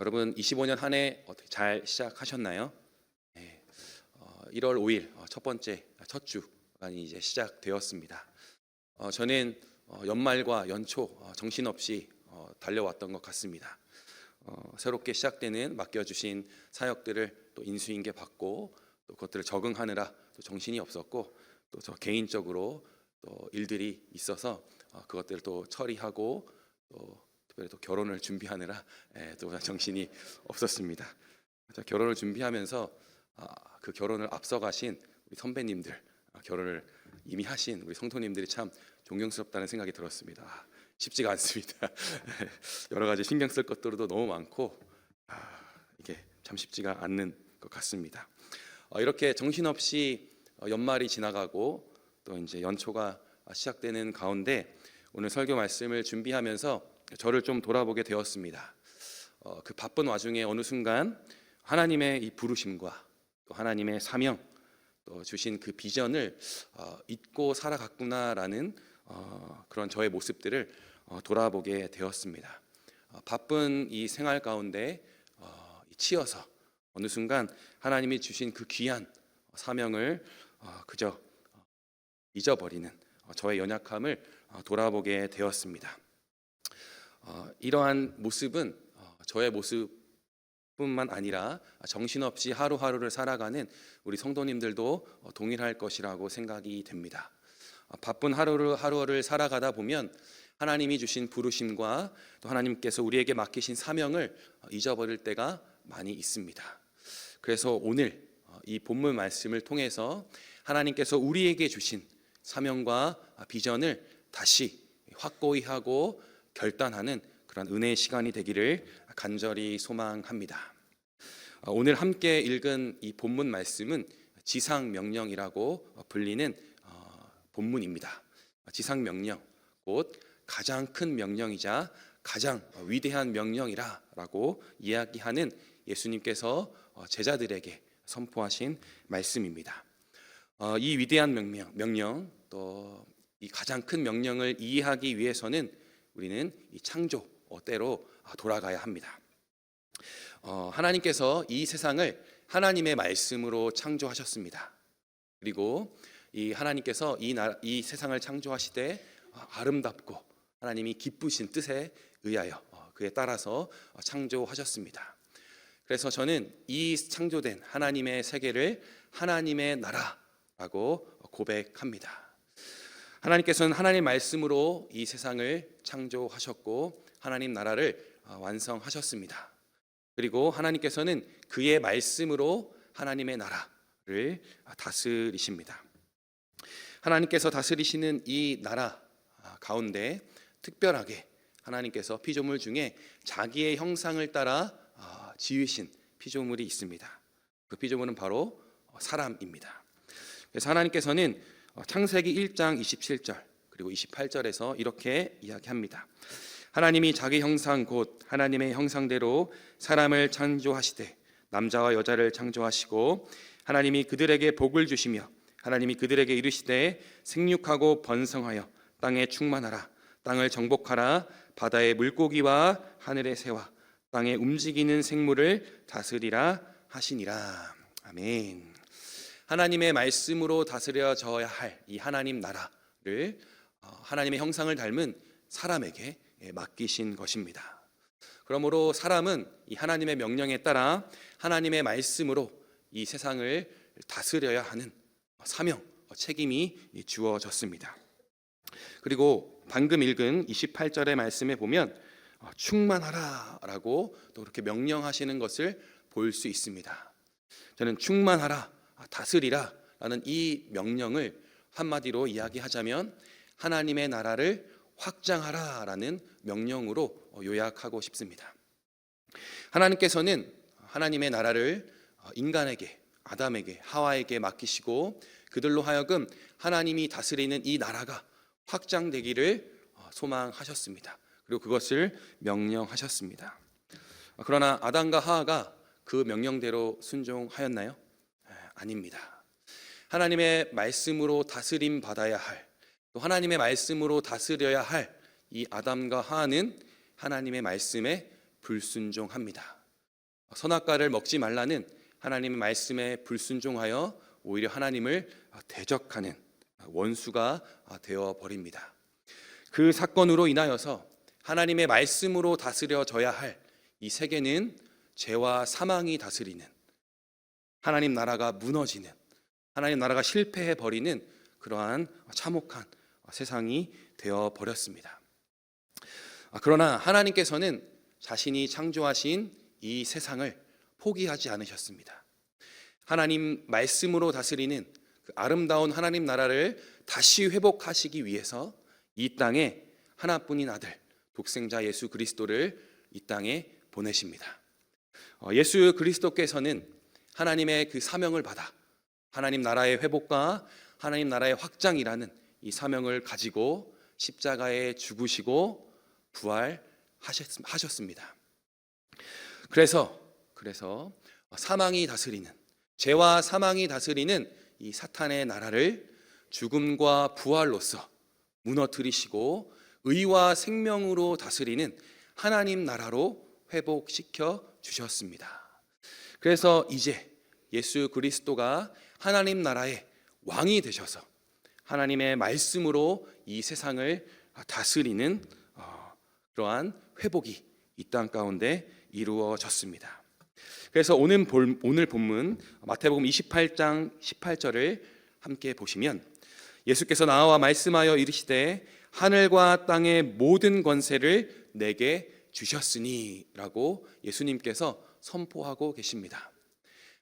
여러분 25년 한 해 어떻게 잘 시작하셨나요? 네, 어, 1월 5일 어, 첫 번째 첫 주가 이제 시작되었습니다. 어, 저는 어, 연말과 연초 어, 정신없이 어, 달려왔던 것 같습니다. 어, 새롭게 시작되는 맡겨주신 사역들을 또 인수인계 받고 또 그것들을 적응하느라 또 정신이 없었고 또 저 개인적으로 또 일들이 있어서 어, 그것들을 또 처리하고 또 또 결혼을 준비하느라 예, 또 정신이 없었습니다. 저 결혼을 준비하면서 아, 그 결혼을 앞서가신 우리 선배님들 아, 결혼을 이미 하신 우리 성도님들이 참 존경스럽다는 생각이 들었습니다. 아, 쉽지가 않습니다. 여러 가지 신경 쓸 것들도 너무 많고 아, 이게 참 쉽지가 않는 것 같습니다. 어, 이렇게 정신없이 어, 연말이 지나가고 또 이제 연초가 시작되는 가운데 오늘 설교 말씀을 준비하면서 저를 좀 돌아보게 되었습니다. 어, 그 바쁜 와중에 어느 순간 하나님의 이 부르심과 또 하나님의 사명 또 주신 그 비전을 어, 잊고 살아갔구나라는 어, 그런 저의 모습들을 어, 돌아보게 되었습니다. 어, 바쁜 이 생활 가운데 어, 치여서 어느 순간 하나님이 주신 그 귀한 사명을 어, 그저 잊어버리는 어, 저의 연약함을 어, 돌아보게 되었습니다. 어, 이러한 모습은 어, 저의 모습뿐만 아니라 정신없이 하루하루를 살아가는 우리 성도님들도 어, 동일할 것이라고 생각이 됩니다. 어, 바쁜 하루를 하루를 살아가다 보면 하나님이 주신 부르심과 또 하나님께서 우리에게 맡기신 사명을 어, 잊어버릴 때가 많이 있습니다. 그래서 오늘 어, 이 본문 말씀을 통해서 하나님께서 우리에게 주신 사명과 비전을 다시 확고히 하고 결단하는 그런 은혜의 시간이 되기를 간절히 소망합니다. 어, 오늘 함께 읽은 이 본문 말씀은 지상 명령이라고 불리는 어, 본문입니다. 지상 명령 곧 가장 큰 명령이자 가장 위대한 명령이라라고 이야기하는 예수님께서 어, 제자들에게 선포하신 말씀입니다. 어, 이 위대한 명령, 명령 또 이 가장 큰 명령을 이해하기 위해서는 우리는 이 창조 때로 돌아가야 합니다. 어, 하나님께서 이 세상을 하나님의 말씀으로 창조하셨습니다. 그리고 이 하나님께서 이, 나, 이 세상을 창조하시되 어, 아름답고 하나님이 기쁘신 뜻에 의하여 어, 그에 따라서 어, 창조하셨습니다. 그래서 저는 이 창조된 하나님의 세계를 하나님의 나라라고 고백합니다. 하나님께서는 하나님 말씀으로 이 세상을 창조하셨고 하나님 나라를 어, 완성하셨습니다. 그리고 하나님께서는 그의 말씀으로 하나님의 나라를 다스리십니다. 하나님께서 다스리시는 이 나라 가운데 특별하게 하나님께서 피조물 중에 자기의 형상을 따라 아, 지으신 피조물이 있습니다. 그 피조물은 바로 사람입니다. 그래서 하나님께서는 창세기 1장 27절 그리고 28절에서 이렇게 이야기합니다. 하나님이 자기 형상 곧 하나님의 형상대로 사람을 창조하시되 남자와 여자를 창조하시고 하나님이 그들에게 복을 주시며 하나님이 그들에게 이르시되 생육하고 번성하여 땅에 충만하라 땅을 정복하라 바다의 물고기와 하늘의 새와 땅에 움직이는 생물을 다스리라 하시니라 아멘. 하나님의 말씀으로 다스려져야 할 이 하나님 나라를 어, 하나님의 형상을 닮은 사람에게 예, 맡기신 것입니다. 그러므로 사람은 이 하나님의 명령에 따라 하나님의 말씀으로 이 세상을 다스려야 하는 사명, 책임이 주어졌습니다. 그리고 방금 읽은 28절의 말씀에 보면 어, 충만하라라고 또 그렇게 명령하시는 것을 볼 수 있습니다. 저는 충만하라, 다스리라 라는 이 명령을 한마디로 이야기하자면 하나님의 나라를 확장하라 라는 명령으로 요약하고 싶습니다. 하나님께서는 하나님의 나라를 인간에게 아담에게 하와에게 맡기시고 그들로 하여금 하나님이 다스리는 이 나라가 확장되기를 소망하셨습니다. 그리고 그것을 명령하셨습니다. 그러나 아담과 하와가 그 명령대로 순종하였나요? 아닙니다. 하나님의 말씀으로 다스림 받아야 할, 또 하나님의 말씀으로 다스려야 할 이 아담과 하와는 하나님의 말씀에 불순종합니다. 선악과를 먹지 말라는 하나님의 말씀에 불순종하여 오히려 하나님을 대적하는 원수가 되어 버립니다. 그 사건으로 인하여서 하나님의 말씀으로 다스려져야 할 이 세계는 죄와 사망이 다스리는 하나님 나라가 무너지는 하나님 나라가 실패해 버리는 그러한 참혹한 세상이 되어 버렸습니다. 아, 그러나 하나님께서는 자신이 창조하신 이 세상을 포기하지 않으셨습니다. 하나님 말씀으로 다스리는 그 아름다운 하나님 나라를 다시 회복하시기 위해서 이 땅에 하나뿐인 아들 독생자 예수 그리스도를 이 땅에 보내십니다. 어, 예수 그리스도께서는 하나님의 그 사명을 받아 하나님 나라의 회복과 하나님 나라의 확장이라는 이 사명을 가지고 십자가에 죽으시고 부활하셨습니다. 그래서 그래서 사망이 다스리는 죄와 사망이 다스리는 이 사탄의 나라를 죽음과 부활로서 무너뜨리시고 의와 생명으로 다스리는 하나님 나라로 회복시켜 주셨습니다. 그래서 이제 예수 그리스도가 하나님 나라의 왕이 되셔서 하나님의 말씀으로 이 세상을 다스리는 어, 그러한 회복이 이 땅 가운데 이루어졌습니다. 그래서 오늘 볼- 오늘 본문 마태복음 28장 18절을 함께 보시면 예수께서 나와 말씀하여 이르시되 하늘과 땅의 모든 권세를 내게 주셨으니라고 예수님께서 선포하고 계십니다.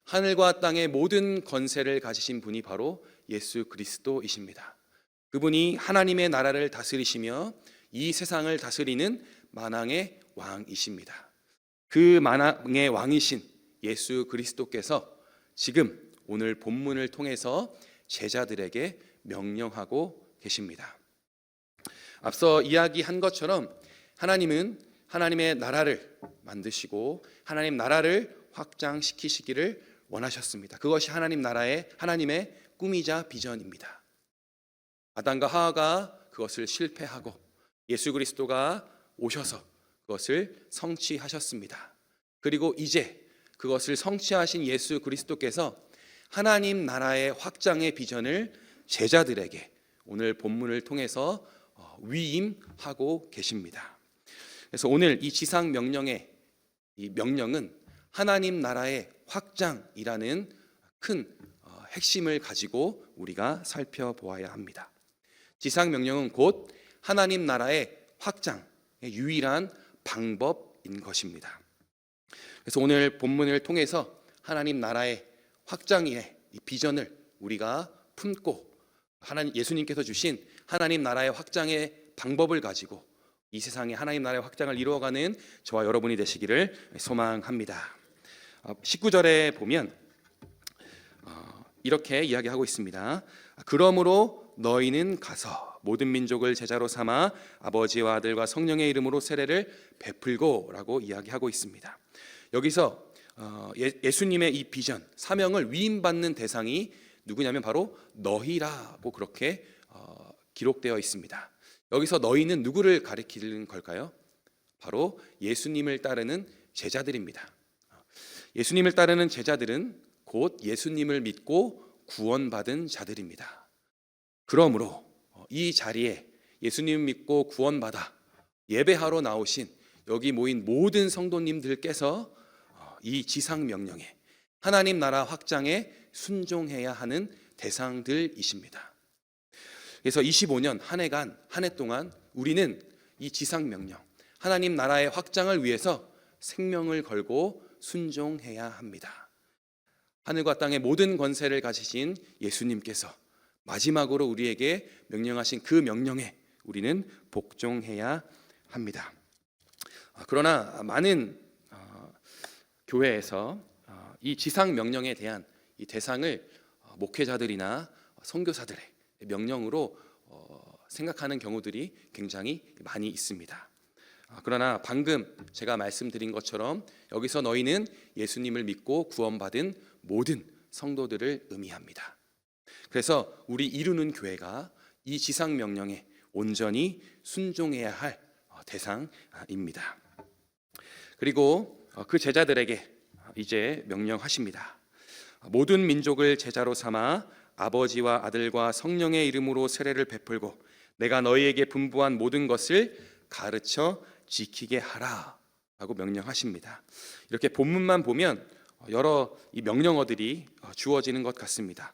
하늘과 땅의 모든 권세를 가지신 분이 바로 예수 그리스도이십니다. 그분이 하나님의 나라를 다스리시며 이 세상을 다스리는 만왕의 왕이십니다. 그 만왕의 왕이신 예수 그리스도께서 지금 오늘 본문을 통해서 제자들에게 명령하고 계십니다. 앞서 이야기한 것처럼 하나님은 하나님의 나라를 만드시고 하나님 나라를 확장시키시기를 원하셨습니다. 그것이 하나님 나라의 하나님의 꿈이자 비전입니다. 아담과 하와가 그것을 실패하고 예수 그리스도가 오셔서 그것을 성취하셨습니다. 그리고 이제 그것을 성취하신 예수 그리스도께서 하나님 나라의 확장의 비전을 제자들에게 오늘 본문을 통해서 어, 위임하고 계십니다. 그래서 오늘 이 지상 명령의 이 명령은 하나님 나라의 확장이라는 큰 어, 핵심을 가지고 우리가 살펴보아야 합니다. 지상 명령은 곧 하나님 나라의 확장의 유일한 방법인 것입니다. 그래서 오늘 본문을 통해서 하나님 나라의 확장의 이 비전을 우리가 품고 하나님 예수님께서 주신 하나님 나라의 확장의 방법을 가지고 이 세상에 하나님 나라의 확장을 이루어가는 저와 여러분이 되시기를 소망합니다. 19절에 보면 어, 이렇게 이야기하고 있습니다. 그러므로 너희는 가서 모든 민족을 제자로 삼아 아버지와 아들과 성령의 이름으로 세례를 베풀고라고 이야기하고 있습니다. 여기서 어, 예- 예수님의 이 비전 사명을 위임받는 대상이 누구냐면 바로 너희라고 그렇게 어, 기록되어 있습니다. 여기서 너희는 누구를 가리키는 걸까요? 바로 예수님을 따르는 제자들입니다. 예수님을 따르는 제자들은 곧 예수님을 믿고 구원받은 자들입니다. 그러므로 어, 이 자리에 예수님 믿고 구원받아 예배하러 나오신 여기 모인 모든 성도님들께서 어, 이 지상 명령에 하나님 나라 확장에 순종해야 하는 대상들이십니다. 그래서 25년 한 해간 한 해 동안 우리는 이 지상 명령 하나님 나라의 확장을 위해서 생명을 걸고 순종해야 합니다. 하늘과 땅의 모든 권세를 가지신 예수님께서 마지막으로 우리에게 명령하신 그 명령에 우리는 복종해야 합니다. 아, 그러나 많은 어, 교회에서 어, 이 지상 명령에 대한 이 대상을 어, 목회자들이나 선교사들의 명령으로 어, 생각하는 경우들이 굉장히 많이 있습니다. 아, 그러나 방금 제가 말씀드린 것처럼 여기서 너희는 예수님을 믿고 구원받은 모든 성도들을 의미합니다. 그래서 우리 이루는 교회가 이 지상 명령에 온전히 순종해야 할 어, 대상입니다. 그리고 어, 그 제자들에게 이제 명령하십니다. 모든 민족을 제자로 삼아 아버지와 아들과 성령의 이름으로 세례를 베풀고 내가 너희에게 분부한 모든 것을 가르쳐 지키게 하라 라고 명령하십니다. 이렇게 본문만 보면 여러 이 명령어들이 주어지는 것 같습니다.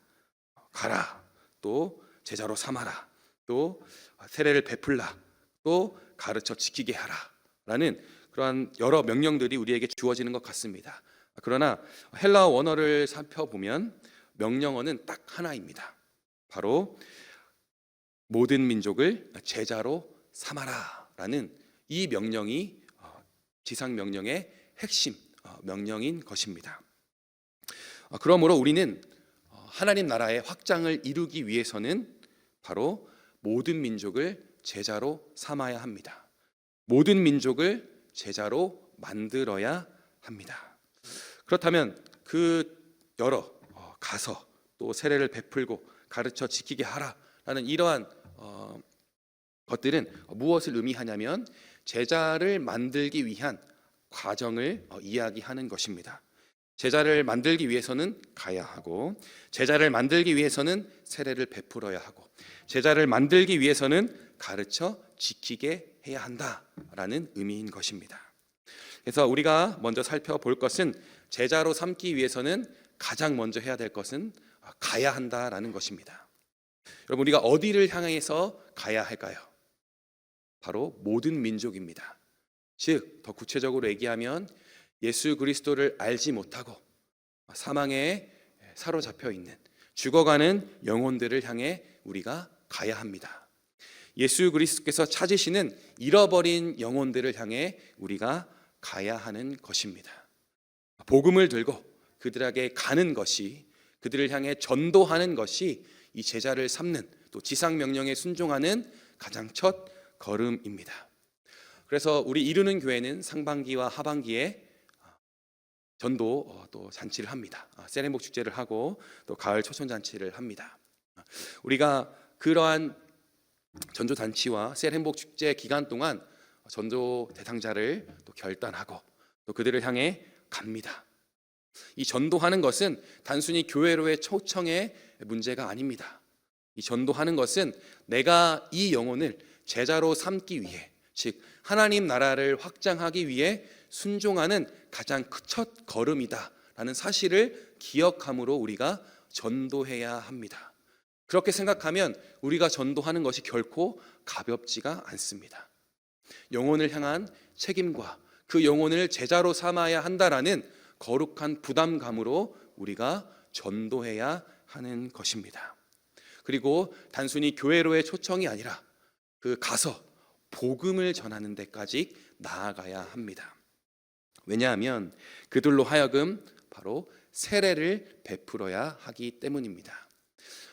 가라, 또 제자로 삼아라, 또 세례를 베풀라, 또 가르쳐 지키게 하라 라는 그러한 여러 명령들이 우리에게 주어지는 것 같습니다. 그러나 헬라어 원어를 살펴보면 명령어는 딱 하나입니다. 바로 모든 민족을 제자로 삼아라 라는 이 명령이 어, 지상 명령의 핵심 어, 명령인 것입니다. 어, 그러므로 우리는 하나님 나라의 확장을 이루기 위해서는 바로 모든 민족을 제자로 삼아야 합니다. 모든 민족을 제자로 만들어야 합니다. 그렇다면 그 여러 가서 또 세례를 베풀고 가르쳐 지키게 하라라는 이러한 어, 것들은 무엇을 의미하냐면 제자를 만들기 위한 과정을 어, 이야기하는 것입니다. 제자를 만들기 위해서는 가야 하고 제자를 만들기 위해서는 세례를 베풀어야 하고 제자를 만들기 위해서는 가르쳐 지키게 해야 한다라는 의미인 것입니다. 그래서 우리가 먼저 살펴볼 것은 제자로 삼기 위해서는 가장 먼저 해야 될 것은 가야 한다라는 것입니다. 여러분 우리가 어디를 향해서 가야 할까요? 바로 모든 민족입니다. 즉, 더 구체적으로 얘기하면 예수 그리스도를 알지 못하고 사망에 사로잡혀 있는 죽어가는 영혼들을 향해 우리가 가야 합니다. 예수 그리스도께서 찾으시는 잃어버린 영혼들을 향해 우리가 가야 하는 것입니다. 복음을 들고 그들에게 가는 것이 그들을 향해 전도하는 것이 이 제자를 삼는 또 지상 명령에 순종하는 가장 첫 걸음입니다. 그래서 우리 이루는 교회는 상반기와 하반기에 전도 어, 또 잔치를 합니다. 아, 세레목 축제를 하고 또 가을 초청 잔치를 합니다. 우리가 그러한 전도 잔치와 세레목 축제 기간 동안 전도 대상자를 또 결단하고 또 그들을 향해 갑니다. 이 전도하는 것은 단순히 교회로의 초청의 문제가 아닙니다. 이 전도하는 것은 내가 이 영혼을 제자로 삼기 위해, 즉 하나님 나라를 확장하기 위해 순종하는 가장 첫 걸음이다라는 사실을 기억함으로 우리가 전도해야 합니다. 그렇게 생각하면 우리가 전도하는 것이 결코 가볍지가 않습니다. 영혼을 향한 책임과 그 영혼을 제자로 삼아야 한다라는 거룩한 부담감으로 우리가 전도해야 하는 것입니다. 그리고 단순히 교회로의 초청이 아니라 그 가서 복음을 전하는 데까지 나아가야 합니다. 왜냐하면 그들로 하여금 바로 세례를 베풀어야 하기 때문입니다.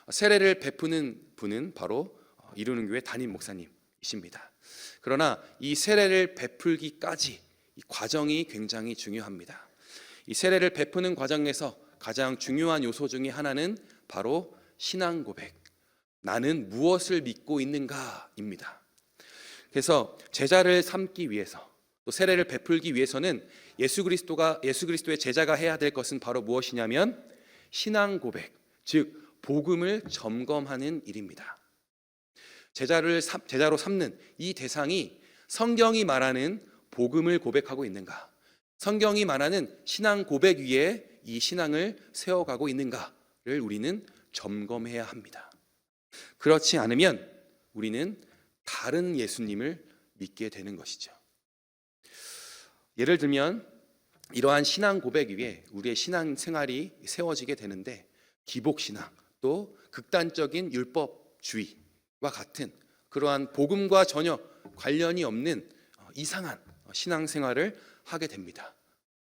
세례를 베푸는 분은 바로 이루는 교회 담임 목사님이십니다. 그러나 이 세례를 베풀기까지 이 과정이 굉장히 중요합니다. 이 세례를 베푸는 과정에서 가장 중요한 요소 중에 하나는 바로 신앙 고백. 나는 무엇을 믿고 있는가입니다. 그래서 제자를 삼기 위해서 또 세례를 베풀기 위해서는 예수 그리스도가 예수 그리스도의 제자가 해야 될 것은 바로 무엇이냐면 신앙 고백, 즉 복음을 점검하는 일입니다. 제자를 제자로 삼는 이 대상이 성경이 말하는 복음을 고백하고 있는가? 성경이 말하는 신앙 고백 위에 이 신앙을 세워가고 있는가를 우리는 점검해야 합니다. 그렇지 않으면 우리는 다른 예수님을 믿게 되는 것이죠. 예를 들면 이러한 신앙 고백 위에 우리의 신앙 생활이 세워지게 되는데 기복 신앙 또 극단적인 율법주의와 같은 그러한 복음과 전혀 관련이 없는 이상한 신앙 생활을 하게 됩니다.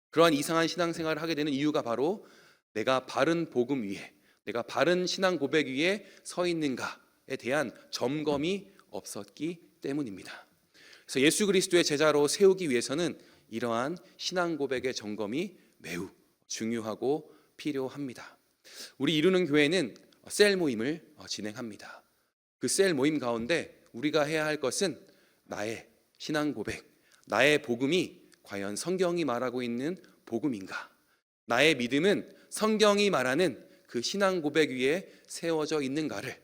그러한 이상한 신앙 생활을 하게 되는 이유가 바로 내가 바른 복음 위에 내가 바른 신앙 고백 위에 서 있는가에 대한 점검이 없었기 때문입니다. 그래서 예수 그리스도의 제자로 세우기 위해서는 이러한 신앙 고백의 점검이 매우 중요하고 필요합니다. 우리 이루는 교회는 셀 모임을 진행합니다. 그 셀 모임 가운데 우리가 해야 할 것은 나의 신앙 고백, 나의 복음이 과연 성경이 말하고 있는 복음인가? 나의 믿음은 성경이 말하는 그 신앙 고백 위에 세워져 있는가를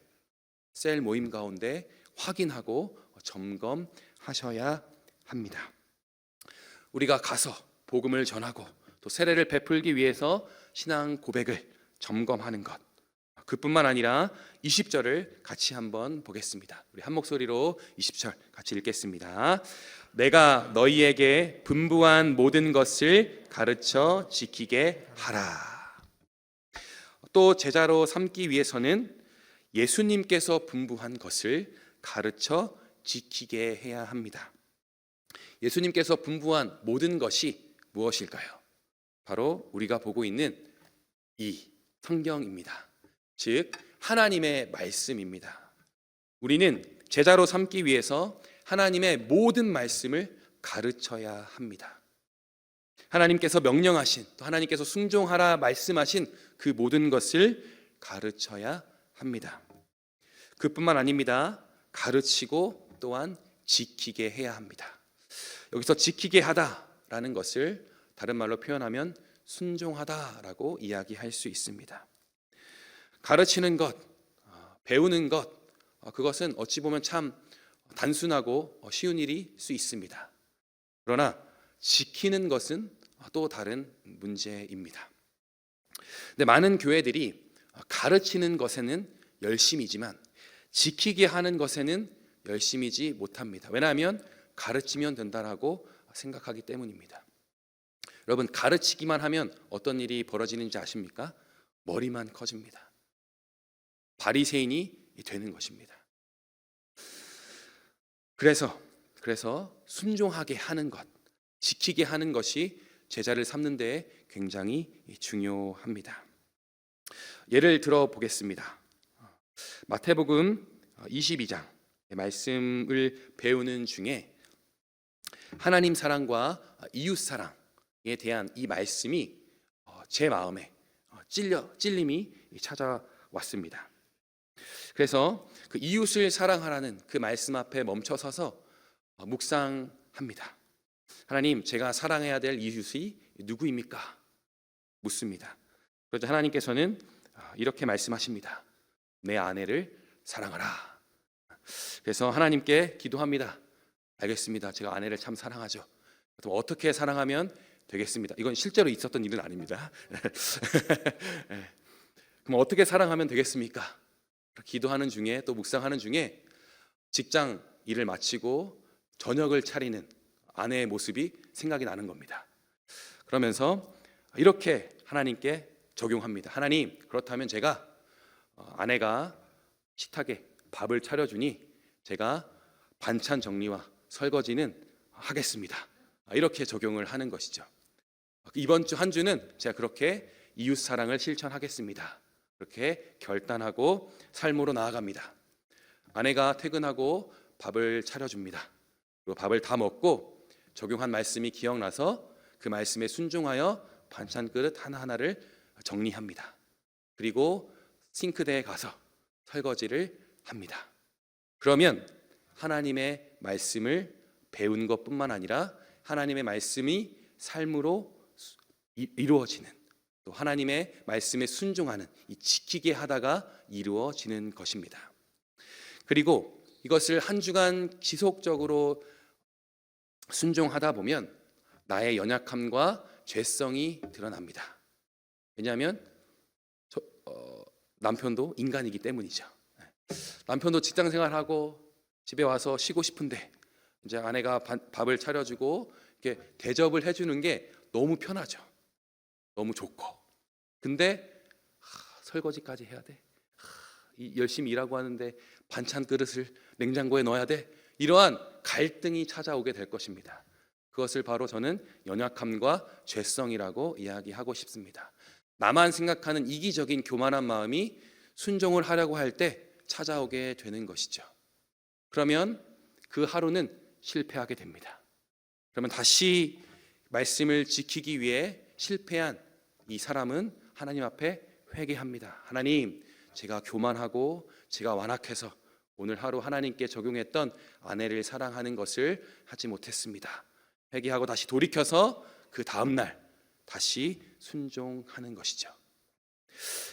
셀 모임 가운데 확인하고 점검하셔야 합니다. 우리가 가서 복음을 전하고 또 세례를 베풀기 위해서 신앙 고백을 점검하는 것. 그뿐만 아니라 20절을 같이 한번 보겠습니다. 우리 한 목소리로 20절 같이 읽겠습니다. 내가 너희에게 분부한 모든 것을 가르쳐 지키게 하라. 또 제자로 삼기 위해서는 예수님께서 분부한 것을 가르쳐 지키게 해야 합니다. 예수님께서 분부한 모든 것이 무엇일까요? 바로 우리가 보고 있는 이 성경입니다. 즉 하나님의 말씀입니다. 우리는 제자로 삼기 위해서 하나님의 모든 말씀을 가르쳐야 합니다. 하나님께서 명령하신 또 하나님께서 순종하라 말씀하신 그 모든 것을 가르쳐야 합니다. 그뿐만 아닙니다. 가르치고 또한 지키게 해야 합니다. 여기서 지키게 하다라는 것을 다른 말로 표현하면 순종하다라고 이야기할 수 있습니다. 가르치는 것, 어, 배우는 것, 어, 그것은 어찌 보면 참 단순하고 어, 쉬운 일일 수 있습니다. 그러나 지키는 것은 또 다른 문제입니다. 근데 많은 교회들이 가르치는 것에는 열심이지만 지키게 하는 것에는 열심이지 못합니다. 왜냐하면 가르치면 된다라고 생각하기 때문입니다. 여러분 가르치기만 하면 어떤 일이 벌어지는지 아십니까? 머리만 커집니다. 바리새인이 되는 것입니다. 그래서 그래서 순종하게 하는 것, 지키게 하는 것이 제자를 삼는 데 굉장히 중요합니다. 예를 들어 보겠습니다. 마태복음 22장 말씀을 배우는 중에 하나님 사랑과 이웃 사랑에 대한 이 말씀이 어, 제 마음에 어, 찔려 찔림이 찾아왔습니다. 그래서 그 이웃을 사랑하라는 그 말씀 앞에 멈춰 서서 어, 묵상합니다. 하나님, 제가 사랑해야 될 이웃이 누구입니까? 묻습니다. 그러자 하나님께서는 이렇게 말씀하십니다. 내 아내를 사랑하라. 그래서 하나님께 기도합니다. 알겠습니다. 제가 아내를 참 사랑하죠. 그럼 어떻게 사랑하면 되겠습니다. 이건 실제로 있었던 일은 아닙니다. 네. 그럼 어떻게 사랑하면 되겠습니까? 기도하는 중에 또 묵상하는 중에 직장 일을 마치고 저녁을 차리는 아내의 모습이 생각이 나는 겁니다. 그러면서 이렇게 하나님께 적용합니다. 하나님, 그렇다면 제가 어, 아내가 식탁에 밥을 차려주니 제가 반찬 정리와 설거지는 하겠습니다. 이렇게 적용을 하는 것이죠. 이번 주 한 주는 제가 그렇게 이웃 사랑을 실천하겠습니다. 그렇게 결단하고 삶으로 나아갑니다. 아내가 퇴근하고 밥을 차려줍니다. 그리고 밥을 다 먹고 적용한 말씀이 기억나서 그 말씀에 순종하여 반찬 그릇 하나하나를 정리합니다. 그리고 싱크대에 가서 설거지를 합니다. 그러면 하나님의 말씀을 배운 것뿐만 아니라 하나님의 말씀이 삶으로 이루어지는 또 하나님의 말씀에 순종하는 이 지키게 하다가 이루어지는 것입니다. 그리고 이것을 한 주간 지속적으로 순종하다 보면 나의 연약함과 죄성이 드러납니다. 왜냐하면 저, 어, 남편도 인간이기 때문이죠. 남편도 직장 생활하고 집에 와서 쉬고 싶은데 이제 아내가 밥을 차려주고 이렇게 대접을 해주는 게 너무 편하죠. 너무 좋고. 근데 하, 설거지까지 해야 돼. 하, 열심히 일하고 하는데 반찬 그릇을 냉장고에 넣어야 돼. 이러한 갈등이 찾아오게 될 것입니다. 그것을 바로 저는 연약함과 죄성이라고 이야기하고 싶습니다. 나만 생각하는 이기적인 교만한 마음이 순종을 하려고 할 때 찾아오게 되는 것이죠. 그러면 그 하루는 실패하게 됩니다. 그러면 다시 말씀을 지키기 위해 실패한 이 사람은 하나님 앞에 회개합니다. 하나님, 제가 교만하고 제가 완악해서 오늘 하루 하나님께 적용했던 아내를 사랑하는 것을 하지 못했습니다. 회개하고 다시 돌이켜서 그 다음 날 다시 순종하는 것이죠.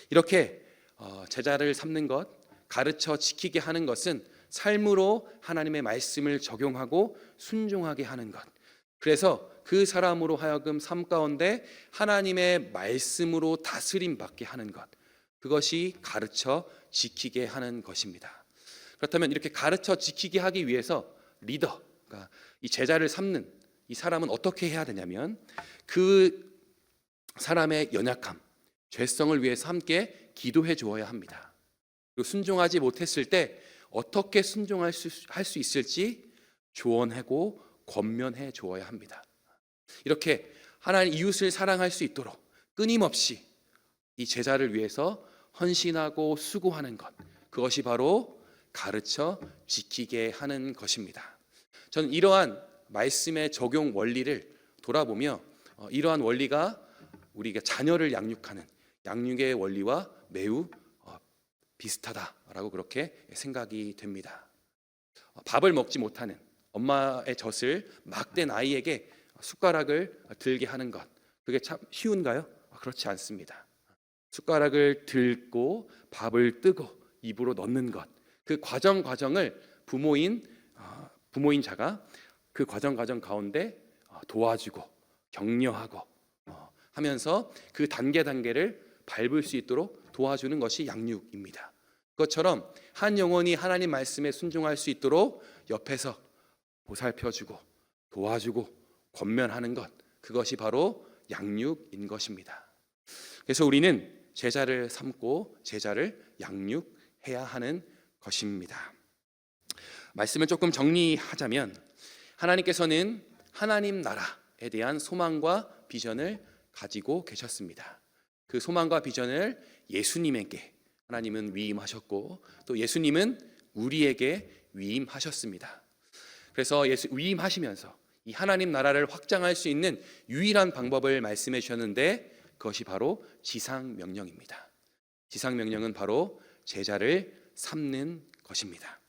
이렇게 어, 제자를 삼는 것, 가르쳐 지키게 하는 것은 삶으로 하나님의 말씀을 적용하고 순종하게 하는 것. 그래서 그 사람으로 하여금 삶 가운데 하나님의 말씀으로 다스림 받게 하는 것. 그것이 가르쳐 지키게 하는 것입니다. 그렇다면 이렇게 가르쳐 지키게 하기 위해서 리더, 그러니까 이 제자를 삼는 이 사람은 어떻게 해야 되냐면 그 사람의 연약함, 죄성을 위해서 함께 기도해 주어야 합니다. 그리고 순종하지 못했을 때 어떻게 순종할 수, 할 수 있을지 조언하고 권면해 주어야 합니다. 이렇게 하나님 이웃을 사랑할 수 있도록 끊임없이 이 제자를 위해서 헌신하고 수고하는 것 그것이 바로 가르쳐 지키게 하는 것입니다. 저는 이러한 말씀의 적용 원리를 돌아보며 어, 이러한 원리가 우리가 자녀를 양육하는 양육의 원리와 매우 어, 비슷하다라고 그렇게 생각이 됩니다. 어, 밥을 먹지 못하는 엄마의 젖을 막된 아이에게 숟가락을 들게 하는 것 그게 참 쉬운가요? 아, 그렇지 않습니다. 숟가락을 들고 밥을 뜨고 입으로 넣는 것 그 과정 과정을 부모인 어, 부모인 자가 그 과정 과정 가운데 어, 도와주고 격려하고 어, 하면서 그 단계 단계를 밟을 수 있도록 도와주는 것이 양육입니다. 그것처럼 한 영혼이 하나님 말씀에 순종할 수 있도록 옆에서 보살펴주고 도와주고 권면하는 것 그것이 바로 양육인 것입니다. 그래서 우리는 제자를 삼고 제자를 양육해야 하는 것입니다. 말씀을 조금 정리하자면 하나님께서는 하나님 나라에 대한 소망과 비전을 가지고 계셨습니다. 그 소망과 비전을 예수님에게 하나님은 위임하셨고 또 예수님은 우리에게 위임하셨습니다. 그래서 예수 위임하시면서 이 하나님 나라를 확장할 수 있는 유일한 방법을 말씀해 주셨는데 그것이 바로 지상 명령입니다. 지상 명령은 바로 제자를 삼는 것입니다.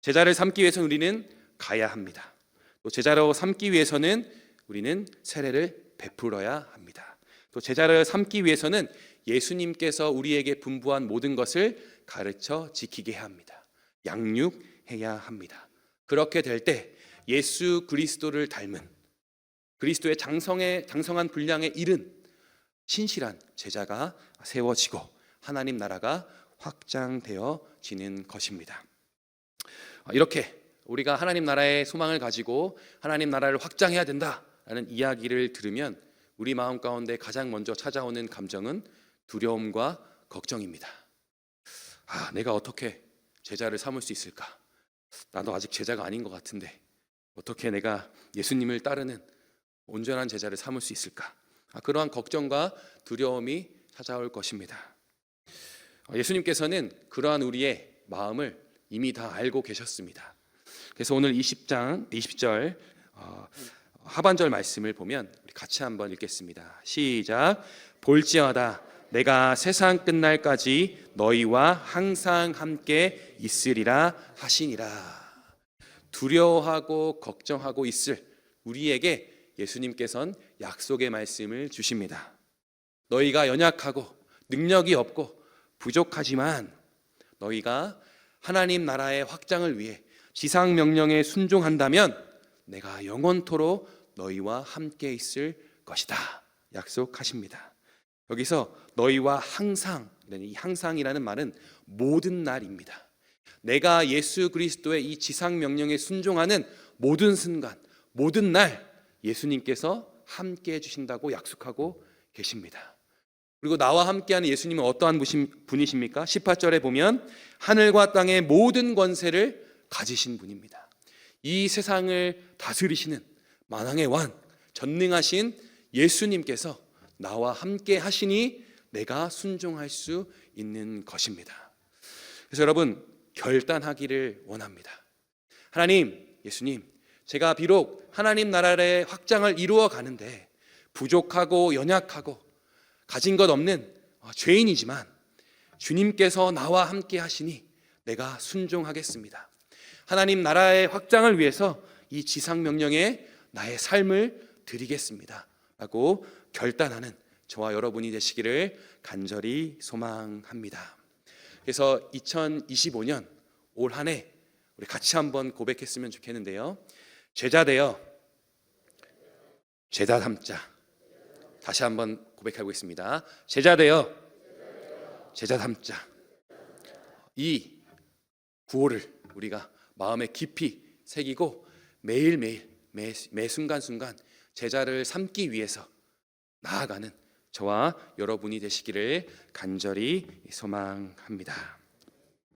제자를 삼기 위해서 우리는 가야 합니다. 또 제자로 삼기 위해서는 우리는 세례를 베풀어야 합니다. 또 제자를 삼기 위해서는 예수님께서 우리에게 분부한 모든 것을 가르쳐 지키게 합니다. 양육해야 합니다. 그렇게 될 때 예수 그리스도를 닮은 그리스도의 장성의 장성한 분량에 이른 신실한 제자가 세워지고 하나님 나라가 확장되어지는 것입니다. 이렇게 우리가 하나님 나라의 소망을 가지고 하나님 나라를 확장해야 된다라는 이야기를 들으면 우리 마음 가운데 가장 먼저 찾아오는 감정은 두려움과 걱정입니다. 아, 내가 어떻게 제자를 삼을 수 있을까? 나도 아직 제자가 아닌 것 같은데 어떻게 내가 예수님을 따르는 온전한 제자를 삼을 수 있을까? 아, 그러한 걱정과 두려움이 찾아올 것입니다. 어, 예수님께서는 그러한 우리의 마음을 이미 다 알고 계셨습니다. 그래서 오늘 20장 20절 어, 하반절 말씀을 보면 같이 한번 읽겠습니다. 시작. 볼지어다 내가 세상 끝날까지 너희와 항상 함께 있으리라 하시니라. 두려워하고 걱정하고 있을 우리에게 예수님께서는 약속의 말씀을 주십니다. 너희가 연약하고 능력이 없고 부족하지만 너희가 하나님 나라의 확장을 위해 지상 명령에 순종한다면 내가 영원토록 너희와 함께 있을 것이다. 약속하십니다. 여기서 너희와 항상 이 항상이라는 말은 모든 날입니다. 내가 예수 그리스도의 이 지상 명령에 순종하는 모든 순간, 모든 날 예수님께서 함께 해 주신다고 약속하고 계십니다. 그리고 나와 함께하는 예수님은 어떠한 분이십니까? 18절에 보면 하늘과 땅의 모든 권세를 가지신 분입니다. 이 세상을 다스리시는 만왕의 왕, 전능하신 예수님께서 나와 함께 하시니 내가 순종할 수 있는 것입니다. 그래서 여러분 결단하기를 원합니다. 하나님, 예수님, 제가 비록 하나님 나라의 확장을 이루어 가는데 부족하고 연약하고 가진 것 없는 어, 죄인이지만 주님께서 나와 함께 하시니 내가 순종하겠습니다. 하나님 나라의 확장을 위해서 이 지상 명령에 나의 삶을 드리겠습니다. 라고 결단하는 저와 여러분이 되시기를 간절히 소망합니다. 그래서 2025년 올 한 해 우리 같이 한번 고백했으면 좋겠는데요. 제자 되어 제자 삼자. 다시 한번 고백하고 있습니다. 제자 되어 제자 삼자. 이 구호를 우리가 마음에 깊이 새기고 매일 매일 매, 매 순간 순간 제자를 삼기 위해서 나아가는 저와 여러분이 되시기를 간절히 소망합니다.